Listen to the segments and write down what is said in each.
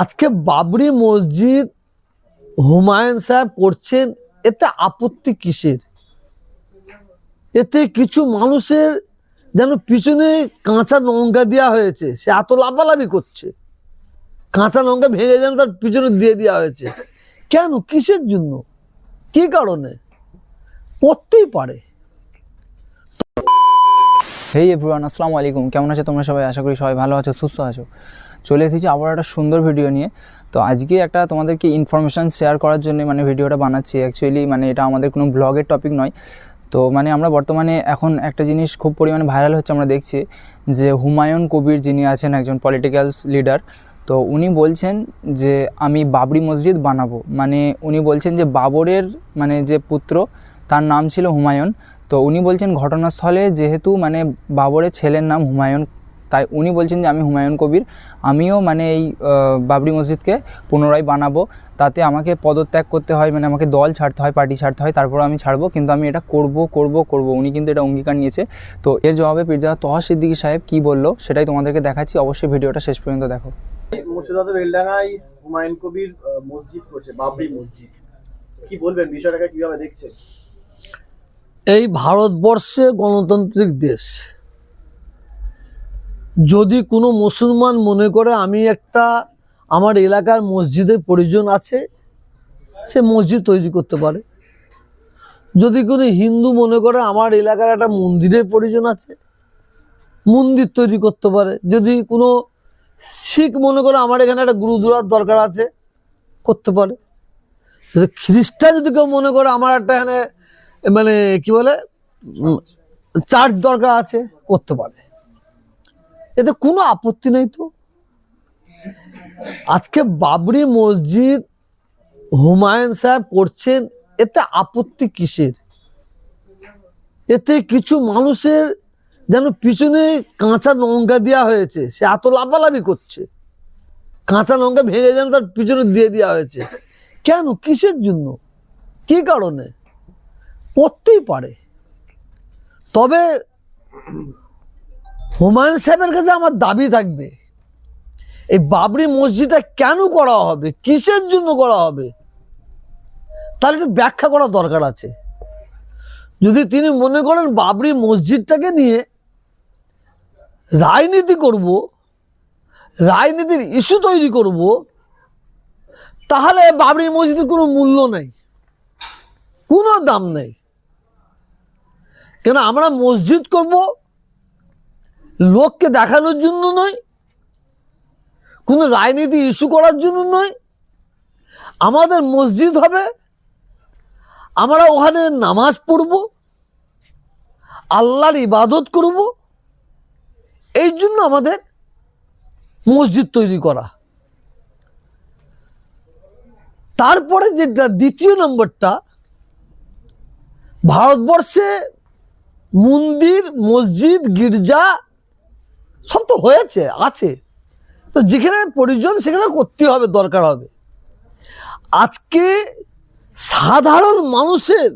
আজকে বাবরি মসজিদ হুমায়ুন সাহেব করছেন, এতে আপত্তি কিসের? এতে কিছু মানুষের যেন পিছনে কাঁচা লঙ্কা দেওয়া হয়েছে, সে এত লাফালাফি করছে। কাঁচা লঙ্কা ভেঙে যেন তার পিছনে দিয়ে দেওয়া হয়েছে। কেন? কিসের জন্য? কি কারণে? পড়তেই পারে। হেই এভরিওয়ান আসসালামু আলাইকুম। কেমন আছো তোমরা সবাই? আশা করি সবাই ভালো আছো, সুস্থ আছো। চলে এসেছি আবার একটা সুন্দর ভিডিও নিয়ে। তো আজকে একটা তোমাদেরকে ইনফরমেশান শেয়ার করার জন্য মানে ভিডিওটা বানাচ্ছি। অ্যাকচুয়ালি মানে এটা আমাদের কোনো ব্লগের টপিক নয়। তো মানে আমরা বর্তমানে এখন একটা জিনিস খুব পরিমাণে ভাইরাল হচ্ছে আমরা দেখছি যে হুমায়ুন কবির যিনি আছেন একজন পলিটিক্যাল লিডার তো উনি বলছেন যে আমি বাবরি মসজিদ বানাবো। মানে উনি বলছেন যে বাবরের মানে যে পুত্র, তার নাম ছিল হুমায়ুন। তো উনি বলছেন ঘটনাস্থলে যেহেতু মানে বাবরের ছেলের নাম হুমায়ুন তাই উনি বলছেন যে আমি হুমায়ুন কবির। আমিও মানে এই বাবরি মসজিদকে পুনরায় বানাবো। তাতে আমাকে পদত্যাগ করতে হয় মানে আমাকে দল ছাড়তে হয় পার্টি ছাড়তে হয় তারপর আমি ছাড়বো। কিন্তু আমি এটা করব করব করব। উনি কিন্তু এটা অঙ্গীকার নিয়েছে। তো এর জবাবে পির্জা তহা সিদ্দিকী সাহেব কী বলল সেটাই তোমাদেরকে দেখাচ্ছি। অবশ্যই ভিডিওটা শেষ পর্যন্ত দেখো। মুর্শিদাবাদের হুমায়ুন কবির মসজিদ করছে বাবরি মসজিদ। কি বলবেন? বিষয়টাকে কীভাবে দেখছেন? এই ভারতবর্ষে গণতান্ত্রিক দেশ। যদি কোনো মুসলমান মনে করে আমি একটা আমার এলাকার মসজিদের প্রয়োজন আছে, সে মসজিদ তৈরি করতে পারে। যদি কোনো হিন্দু মনে করে আমার এলাকার একটা মন্দিরের প্রয়োজন আছে, মন্দির তৈরি করতে পারে। যদি কোনো শিখ মনে করে আমার এখানে একটা গুরুদুয়ার দরকার আছে, করতে পারে। যদি খ্রিস্টান যদি কেউ মনে করে আমার একটা এখানে মানে কি বলে চার্জ দরকার আছে, করতে পারে। এতে কোনো আপত্তি নেই তো? আজকে বাবরি মসজিদ হুমায়ুন সাহেব করছেন, এতে আপত্তি কিসের? এতে কিছু মানুষের যেন পিছনে কাঁচা লঙ্কা দেওয়া হয়েছে, সে এত লাফালাফি করছে। কাঁচা লঙ্কা ভেঙে যেন তার পিছনে দিয়ে দেওয়া হয়েছে। কেন? কিসের জন্য? কি কারণে? করতেই পারে। তবে হুমায়ুন সাহেবের কাছে আমার দাবি থাকবে, এই বাবরি মসজিদটা কেন করা হবে, কিসের জন্য করা হবে, তার একটু ব্যাখ্যা করা দরকার আছে। যদি তিনি মনে করেন বাবরি মসজিদটাকে নিয়ে রাজনীতি করব, রাজনীতির ইস্যু তৈরি করব, তাহলে বাবরি মসজিদের কোনো মূল্য নেই, কোনো দাম নেই। কেন আমরা মসজিদ করব লোককে দেখানোর জন্য নয়, কোনো রাজনীতি ইস্যু করার জন্য নয়। আমাদের মসজিদ হবে, আমরা ওখানে নামাজ পড়ব, আল্লাহর ইবাদত করব, এই জন্য আমাদের মসজিদ তৈরি করা। তারপরে যেটা দ্বিতীয় নম্বরটা, ভারতবর্ষে মন্দির, মসজিদ, গির্জা সব তো হয়েছে, আছে। তো যেখানে প্রয়োজন, সেখানে করতে হবে, দরকার হবে। আজকে সাধারণ মানুষের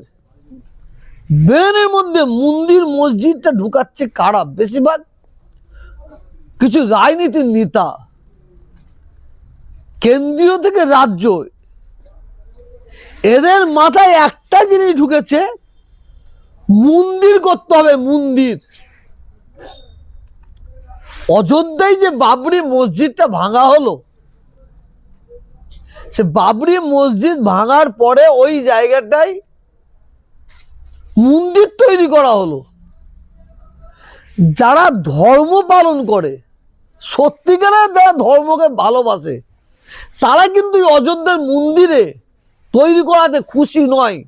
ব্রেনের মধ্যে মন্দির, মসজিদটা ঢুকাচ্ছে কারা? বেশিরভাগ কিছু রাজনীতির নেতা। কেন্দ্রীয় থেকে রাজ্য। এদের মাথায় একটা জিনিস ঢুকেছে, মন্দির করতে হবে, মন্দির। অযোধ্যায় যে বাবরি মসজিদটা ভাঙা হলো, সে বাবরি মসজিদ ভাঙার পরে ওই জায়গাটায় মন্দির তৈরি করা হলো। যারা ধর্ম পালন করে, সত্যিকারের যারা ধর্মকে ভালোবাসে, তারা কিন্তু অযোধ্যার মন্দিরে তৈরি করাতে খুশি নয়।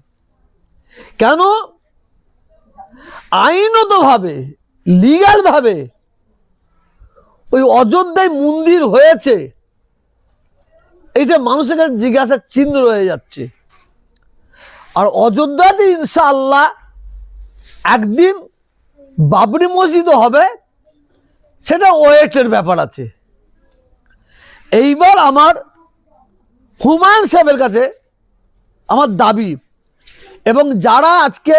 কেন? আইনতভাবে লিগাল ভাবে ওই অযোধ্যায় মন্দির হয়েছে। এটা মানুষের কাছে জিজ্ঞাসার চিহ্ন রয়ে যাচ্ছে। আর অযোধ্যাতে ইনশাআল্লাহ একদিন বাবরি মসজিদও হবে, সেটা ওয়েটের ব্যাপার আছে। এইবার আমার হুমায়ুন সাহেবের কাছে আমার দাবি, এবং যারা আজকে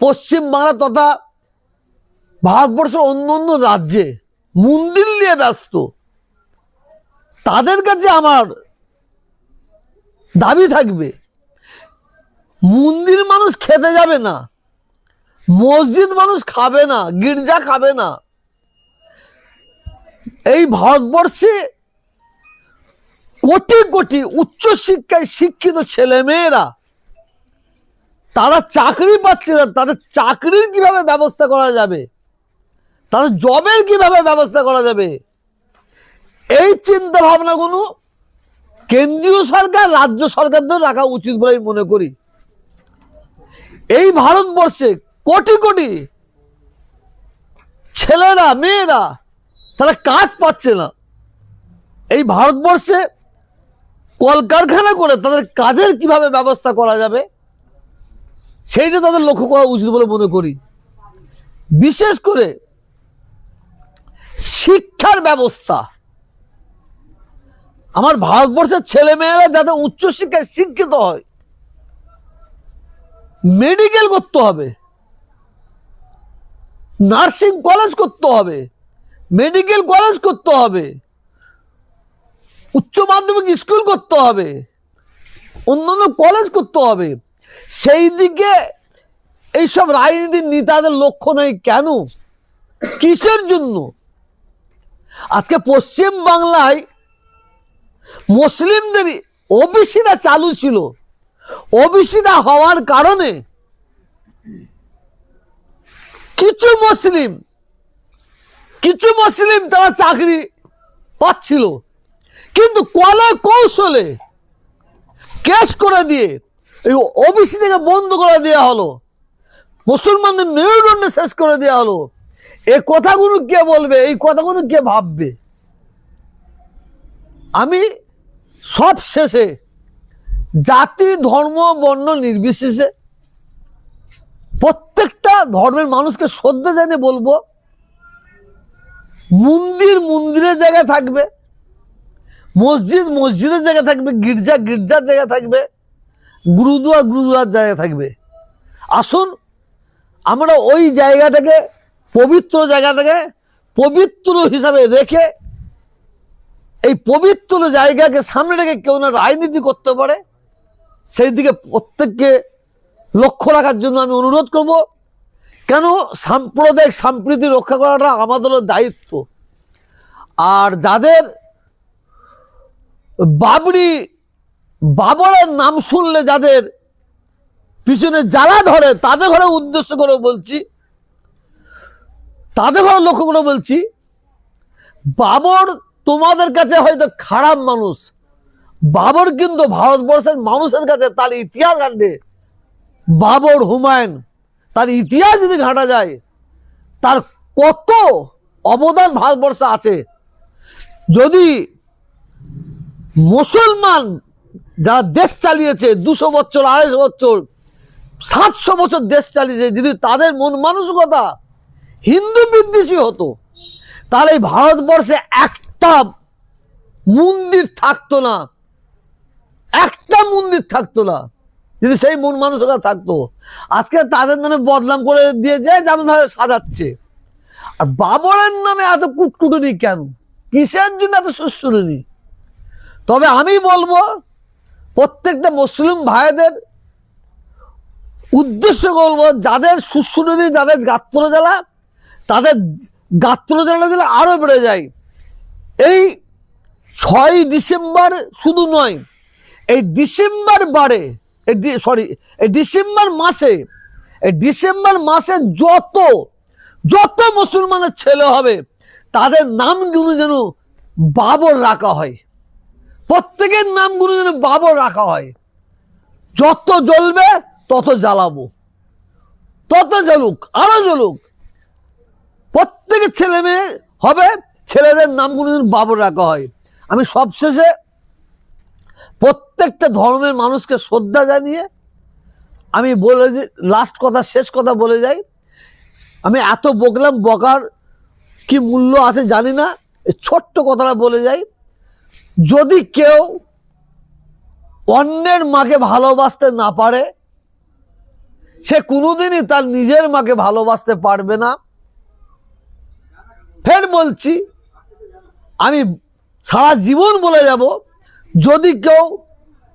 পশ্চিমবাংলা তথা ভারতবর্ষের অন্য অন্য রাজ্যে মন্দির নিয়ে ব্যস্ত। তাদের কাছে আমার দাবি থাকবে, মন্দির মানুষ খেতে যাবে না, মসজিদ মানুষ খাবে না, গির্জা খাবে না। এই ভারতবর্ষে কোটি কোটি উচ্চ শিক্ষায় শিক্ষিত ছেলে মেয়েরা তারা চাকরি পাচ্ছে না, তাদের চাকরির কীভাবে ব্যবস্থা করা যাবে? তাদের জবের কীভাবে ব্যবস্থা করা যাবে? এই চিন্তা ভাবনাগুলো কেন্দ্রীয় সরকার, রাজ্য সরকারদের রাখা উচিত বলে আমি মনে করি। এই ভারতবর্ষে কোটি কোটি ছেলেরা, মেয়েরা তারা কাজ পাচ্ছে না। এই ভারতবর্ষে কলকারখানা করে তাদের কাজের কীভাবে ব্যবস্থা করা যাবে, সেইটা তাদের লক্ষ্য করা উচিত বলে মনে করি। বিশেষ করে শিক্ষার ব্যবস্থা। আমার ভারতবর্ষের ছেলে মেয়েরা যাতে উচ্চশিক্ষায় শিক্ষিত হয় মেডিকেল করতে হবে নার্সিং কলেজ করতে হবে মেডিকেল কলেজ করতে হবে, উচ্চ মাধ্যমিক স্কুল করতে হবে, অন্যান্য কলেজ করতে হবে। সেই দিকে এইসব রাজনীতির নেতাদের লক্ষ্য নেই কেন? কিসের জন্য? আজকে পশ্চিম বাংলায় মুসলিমদের ওবিসিরা চালু ছিল। ওবিসিরা হওয়ার কারণে কিছু মুসলিম কিছু মুসলিম তারা চাকরি পাচ্ছিল। কিন্তু কলা কৌশলে কেস করে দিয়ে, এই ওবিসি থেকে বন্ধ করে দেওয়া হলো। মুসলমানদের মেরুদণ্ড শেষ করে দেওয়া হলো। এই কথাগুলো কে বলবে? এই কথাগুলো কে ভাববে? আমি সব শেষে জাতি, ধর্ম, বর্ণ নির্বিশেষে প্রত্যেকটা ধর্মের মানুষকে শ্রদ্ধা জানিয়ে বলব, মন্দির মন্দিরের জায়গায় থাকবে, মসজিদ মসজিদের জায়গায় থাকবে, গির্জা গির্জার জায়গায় থাকবে, গুরুদুয়ার গুরুদুয়ার জায়গায় থাকবে। আসুন, আমরা ওই জায়গাটাকে পবিত্র জায়গাটাকে পবিত্র হিসাবে রেখে এই পবিত্র জায়গাকে সামনে রেখে কেউ না রাজনীতি করতে পারে, সেই দিকে প্রত্যেককে লক্ষ্য রাখার জন্য আমি অনুরোধ করব। কেন? সাম্প্রদায়িক সম্প্রীতি রক্ষা করাটা আমাদেরও দায়িত্ব। আর যাদের বাবরি, বাবরের নাম শুনলে যাদের পিছনে জ্বালা ধরে, তাদের ঘরে উদ্দেশ্য করে বলছি তাদের লক্ষ্য করে বলছি। বাবর তোমাদের কাছে হয়তো খারাপ মানুষ। বাবর কিন্তু ভারতবর্ষের মানুষের কাছে তার ইতিহাস ঘাটে। বাবর হুমায়ুন, তার ইতিহাস যদি ঘাটা যায়, তার কত অবদান ভারতবর্ষে আছে। যদি মুসলমান যারা দেশ চালিয়েছে, দুশো বছর, আড়াইশো বছর, সাতশো বছর দেশ চালিয়েছে, যদি তাদের মন মানসিকতা হিন্দু বিদ্বেষী হতো। তাহলে ভারতবর্ষে একটা মন্দির থাকতো না। একটা মন্দির থাকতো না। যদি সেই মন মানসিকতা থাকতো। আজকে তাদের নামে বদনাম করে দিয়েছে যেমন ভাবে সাজাচ্ছে। আর বাবরের নামে এত কুটকুটুনি কেন? কিসের জন্য এত সুশ্রুনি তবে আমি বলব, প্রত্যেকটা মুসলিম ভাইদের উদ্দেশ্য বলব, যাদের সুশ্রুনি যাদের গাত্র জ্বালা তাদের গাত্র জ্বালা জ্বালা আরও বেড়ে যায়। এই ছয় ডিসেম্বর শুধু নয়, এই ডিসেম্বর বারে সরি এই ডিসেম্বর মাসে, এই ডিসেম্বর মাসে যত যত মুসলমানের ছেলে হবে, তাদের নামগুলো যেন বাবর রাখা হয়। প্রত্যেকের নামগুলো যেন বাবর রাখা হয়। যত জ্বলবে তত জ্বালাবো। তত জ্বলুক, আরও জ্বলুক। প্রত্যেকের ছেলে মেয়ে হবে, ছেলেদের নামগুলো যেন বাবর রাখা হয়। আমি সবশেষে প্রত্যেকটা ধর্মের মানুষকে শ্রদ্ধা জানিয়ে আমি বলে লাস্ট কথা, শেষ কথা বলে যাই। আমি এত বকলাম, বকার কি মূল্য আছে জানি না ছোট্ট কথাটা বলে যাই। যদি কেউ অন্যের মাকে ভালোবাসতে না পারে, সে কোনোদিনই তার নিজের মাকে ভালোবাসতে পারবে না। ফের বলছি, আমি সারা জীবন বলে যাব, যদি কেউ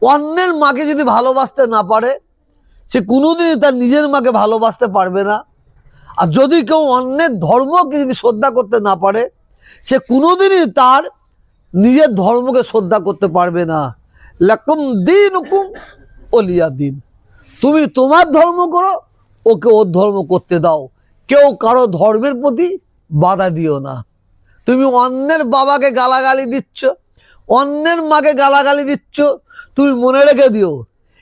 অন্যের মাকে যদি ভালোবাসতে না পারে, সে কোনোদিনই তার নিজের মাকে ভালোবাসতে পারবে না। আর যদি কেউ অন্যের ধর্মকে যদি শ্রদ্ধা করতে না পারে, সে কোনোদিনই তার নিজের ধর্মকে শ্রদ্ধা করতে পারবে না। লাকুম দিন হুকুম অলিয়া দিন। তুমি তোমার ধর্ম করো, ওকে ওর ধর্ম করতে দাও। কেউ কারও ধর্মের প্রতি বাধা দিও না। তুমি অন্যের বাবাকে গালাগালি দিচ্ছ, অন্যের মাকে গালাগালি দিচ্ছ, তুমি মনে রেখে দিও।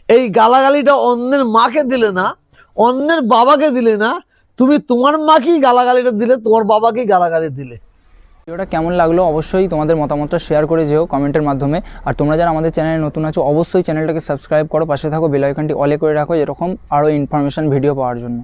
এই গালাগালিটা অন্যের মাকে দিলে না, অন্যের বাবাকে দিলে না, তুমি তোমার মাকেই গালাগালিটা দিলে, তোমার বাবাকেই গালাগালি দিলে। ভিডিওটা কেমন লাগল অবশ্যই তোমাদের মতামতটা শেয়ার করে যেও কমেন্টের মাধ্যমে। আর তোমরা যারা আমাদের চ্যানেলে নতুন আছো, অবশ্যই চ্যানেলটাকে সাবস্ক্রাইব করো, পাশে থাকো বেল আইকনটি অলে করে রাখো, এরকম আরও ইনফরমেশন ভিডিও পাওয়ার জন্য।